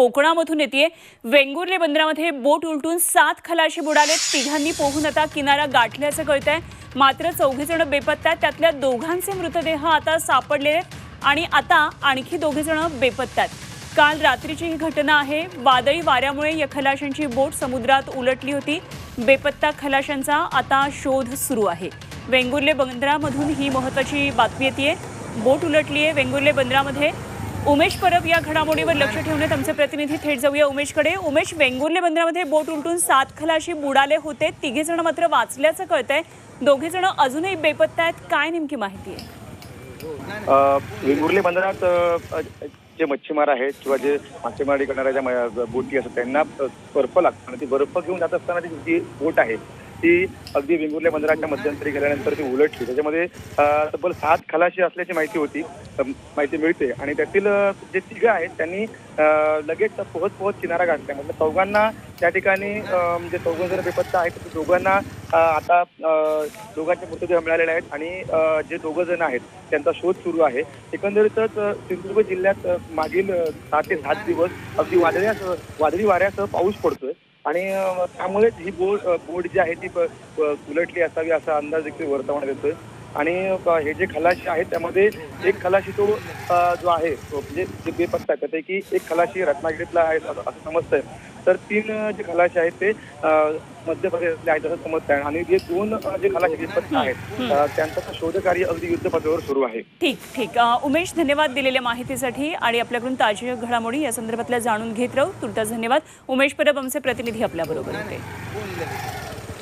कोकणामधून येते वेंगुर्ले बंदरामध्ये बोट उलटून सात खलाशी बुडाले. तिघांनी पोहून आता किनारा गाठल्याचं कळतंय. मात्र चौघे जण बेपत्ता आहेत. त्यातल्या दोघांचे मृतदेह आता सापडले आहेत आणि आता आणखी दोघे जण बेपत्ता आहेत. काल रात्रीची ही घटना आहे. वादळी वाऱ्यामुळे या खलाशांची बोट समुद्रात उलटली होती. बेपत्ता खलाशांचा आता शोध सुरू आहे. वेंगुर्ले बंदरामधून ही महत्वाची बातमी येते बोट उलटली आहे वेंगुर्ले बंदरामध्ये उमेश परब या घडामोडीवर लक्ष ठेवण्यात आमचे प्रतिनिधी थेट जाऊया उमेशकडे. उमेश वेंगुर्ले बंदरामध्ये बोट उलटून सात खलाशी बुडाले होते. तिघे जण मात्र वाचल्याचं कळतंय. दोघे जण अजूनही बेपत्ता आहेत. काय नेमकी माहिती आहे? वेंगुर्ले बंदरात जे मच्छीमार आहेत किंवा जे मासेमारी करणाऱ्या ज्या बोटी असतात त्यांना बर्फ लागतो आणि ती बर्फ घेऊन जात असताना ती जी बोट आहे ती अगदी वेंगुर्ल्या बंदराच्या मध्यंतरी गेल्यानंतर ती उलटली. त्याच्यामध्ये तब्बल सात खलाशी असल्याची माहिती होती. माहिती मिळते. आणि त्यातील जे तिघं आहेत त्यांनी लगेच पोहत पोहत किनारा गाठला म्हणजे चौघांना त्या ठिकाणी म्हणजे चौघं जण बेपत्ता आहेत तर दोघांना आता दोघांचे मृतदेह मिळालेले आहेत. आणि जे दोघं जण आहेत त्यांचा शोध सुरू आहे. एकंदरीतच सिंधुदुर्ग जिल्ह्यात मागील सात सहा ते सात दिवस अगदी वादळ्यासह वादळी वाऱ्यासह पाऊस पडतोय. आणि त्यामुळेच ही बोट बोट जी आहे ती उलटली असावी असा अंदाज देखील वर्तवण्यात येतोय. आणि हे जे खलाशी आहेत त्यामध्ये एक खलाशी तो जो आहे म्हणजे जे बेपत्ता आहे त्यापैकी एक खलाशी रत्नागिरीतला आहे असं समजतंय. तर तीन जे खलाशी आहेत ते मध्य प्रदेशातले आहेत असं समजत आहे आणि जे दोन जे खलाशी बेपत्ता आहेत. त्यांचं शोधकार्य अगदी युद्ध पातळीवर सुरू आहे. ठीक ठीक. उमेश धन्यवाद दिलेल्या माहितीसाठी आणि आपल्याकडून ताजी घडामोडी या संदर्भातल्या जाणून घेत राहू. तुर्तास धन्यवाद. उमेश परब आमचे प्रतिनिधी आपल्याबरोबर होते.